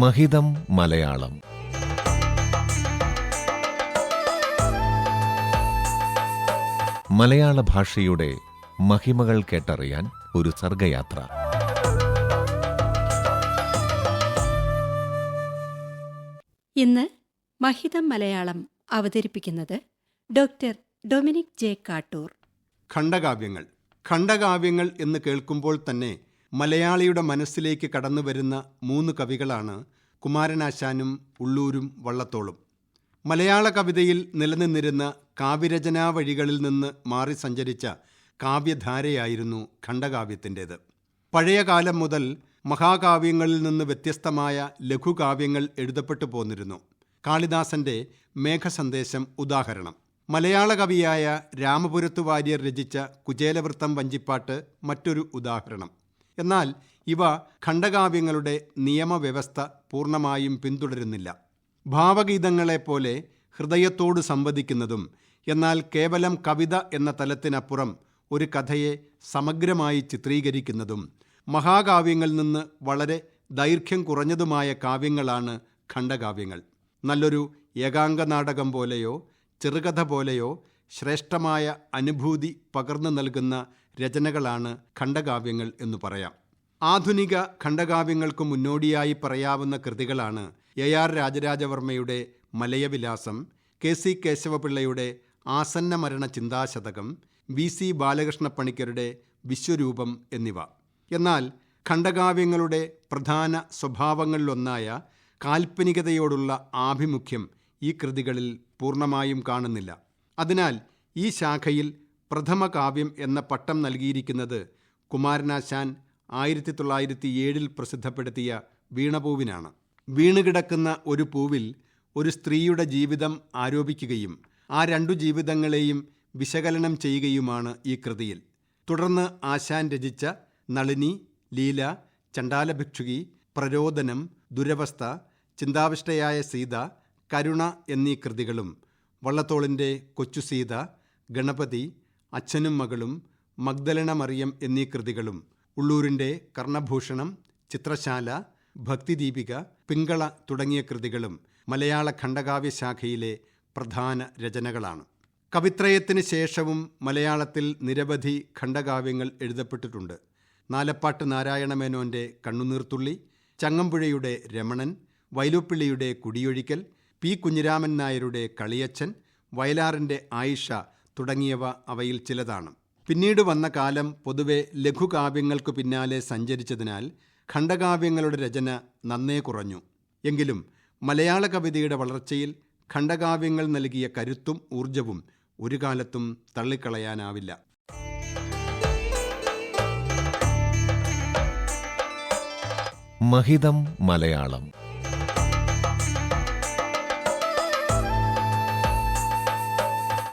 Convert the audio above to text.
മഹിതം മലയാളം. മലയാള ഭാഷയുടെ മഹിമകൾ കേട്ടറിയാൻ ഒരു സർഗയാത്ര. ഇന്ന് മഹിതം മലയാളം അവതരിപ്പിക്കുന്നത് ഡോക്ടർ ഡൊമിനിക് ജെ കാട്ടൂർ. ഖണ്ഡകാവ്യങ്ങൾ. ഖണ്ഡകാവ്യങ്ങൾ എന്ന് കേൾക്കുമ്പോൾ തന്നെ മലയാളിയുടെ മനസ്സിലേക്ക് കടന്നു വരുന്ന മൂന്ന് കവികളാണ് കുമാരനാശാനും ഉള്ളൂരും വള്ളത്തോളും. മലയാള കവിതയിൽ നിലനിന്നിരുന്ന കാവ്യരചനാ വഴികളിൽ നിന്ന് മാറി സഞ്ചരിച്ച കാവ്യധാരയായിരുന്നു ഖണ്ഡകാവ്യത്തിന്റേത്. പഴയ കാലം മുതൽ മഹാകാവ്യങ്ങളിൽ നിന്ന് വ്യത്യസ്തമായ ലഘുകാവ്യങ്ങൾ എഴുതപ്പെട്ടു പോന്നിരുന്നു. കാളിദാസന്റെ മേഘസന്ദേശം ഉദാഹരണം. മലയാള കവിയായ രാമപുരത്തു വാര്യർ രചിച്ച കുചേലവൃത്തം വഞ്ചിപ്പാട്ട് മറ്റൊരു ഉദാഹരണം. എന്നാൽ ഇവ ഖണ്ഡകാവ്യങ്ങളുടെ നിയമവ്യവസ്ഥ പൂർണമായും പിന്തുടരുന്നില്ല. ഭാവഗീതങ്ങളെപ്പോലെ ഹൃദയത്തോട് സംവദിക്കുന്നതും എന്നാൽ കേവലം കവിത എന്ന തലത്തിനപ്പുറം ഒരു കഥയെ സമഗ്രമായി ചിത്രീകരിക്കുന്നതും മഹാകാവ്യങ്ങളിൽ നിന്ന് വളരെ ദൈർഘ്യം കുറഞ്ഞതുമായ കാവ്യങ്ങളാണ് ഖണ്ഡകാവ്യങ്ങൾ. നല്ലൊരു ഏകാംഗ നാടകം പോലെയോ ചെറുകഥ പോലെയോ ശ്രേഷ്ഠമായ അനുഭൂതി പകർന്നു നൽകുന്ന രചനകളാണ് ഖണ്ഡകാവ്യങ്ങൾ എന്നു പറയാം. ആധുനിക ഖണ്ഡകാവ്യങ്ങൾക്ക് മുന്നോടിയായി പറയാവുന്ന കൃതികളാണ് എ ആർ രാജരാജവർമ്മയുടെ മലയവിലാസം കെ സി കേശവപിള്ളയുടെ ആസന്ന മരണ ചിന്താശതകം വി സി ബാലകൃഷ്ണ പണിക്കരുടെ വിശ്വരൂപം എന്നിവ. എന്നാൽ ഖണ്ഡകാവ്യങ്ങളുടെ പ്രധാന സ്വഭാവങ്ങളിലൊന്നായ കാൽപ്പനികതയോടുള്ള ആഭിമുഖ്യം ഈ കൃതികളിൽ പൂർണമായും കാണുന്നില്ല. അതിനാൽ ഈ ശാഖയിൽ പ്രഥമ കാവ്യം എന്ന പട്ടം നൽകിയിരിക്കുന്നത് കുമാരനാശാൻ ആയിരത്തി തൊള്ളായിരത്തി ഏഴിൽ പ്രസിദ്ധപ്പെടുത്തിയ വീണപൂവിനാണ്. വീണുകിടക്കുന്ന ഒരു പൂവിൽ ഒരു സ്ത്രീയുടെ ജീവിതം ആരോപിക്കുകയും ആ രണ്ടു ജീവിതങ്ങളെയും വിശകലനം ചെയ്യുകയുമാണ് ഈ കൃതിയിൽ. തുടർന്ന് ആശാൻ രചിച്ച നളിനി ലീല ചണ്ടാലഭിക്ഷുകി പ്രരോദനം ദുരവസ്ഥ ചിന്താവിഷ്ടയായ സീത കരുണ എന്നീ കൃതികളും വള്ളത്തോളിന്റെ കൊച്ചു സീത ഗണപതി അച്ഛനും മകളും മഗ്ദലന മറിയം എന്നീ കൃതികളും ഉള്ളൂരിന്റെ കർണഭൂഷണം ചിത്രശാല ഭക്തിദീപിക പിങ്കള തുടങ്ങിയ കൃതികളും മലയാള ഖണ്ഡകാവ്യശാഖയിലെ പ്രധാന രചനകളാണ്. കവിത്രയത്തിന് ശേഷവും മലയാളത്തിൽ നിരവധി ഖണ്ഡകാവ്യങ്ങൾ എഴുതപ്പെട്ടിട്ടുണ്ട്. നാലപ്പാട്ട് നാരായണമേനോന്റെ കണ്ണുനീർത്തുള്ളി ചങ്ങമ്പുഴയുടെ രമണൻ വൈലുപ്പിള്ളിയുടെ കുടിയൊഴിക്കൽ പി കുഞ്ഞിരാമൻ നായരുടെ കളിയച്ഛൻ വയലാറിന്റെ ആയിഷ തുടങ്ങിയവ അവയിൽ ചിലതാണ്. പിന്നീട് വന്ന കാലം പൊതുവെ ലഘുകാവ്യങ്ങൾക്കു പിന്നാലെ സഞ്ചരിച്ചതിനാൽ ഖണ്ഡകാവ്യങ്ങളുടെ രചന നന്നേ കുറഞ്ഞു. എങ്കിലും മലയാള കവിതയുടെ വളർച്ചയിൽ ഖണ്ഡകാവ്യങ്ങൾ നൽകിയ കരുത്തും ഊർജവും ഒരു കാലത്തും തള്ളിക്കളയാനാവില്ല. മഹിതം മലയാളം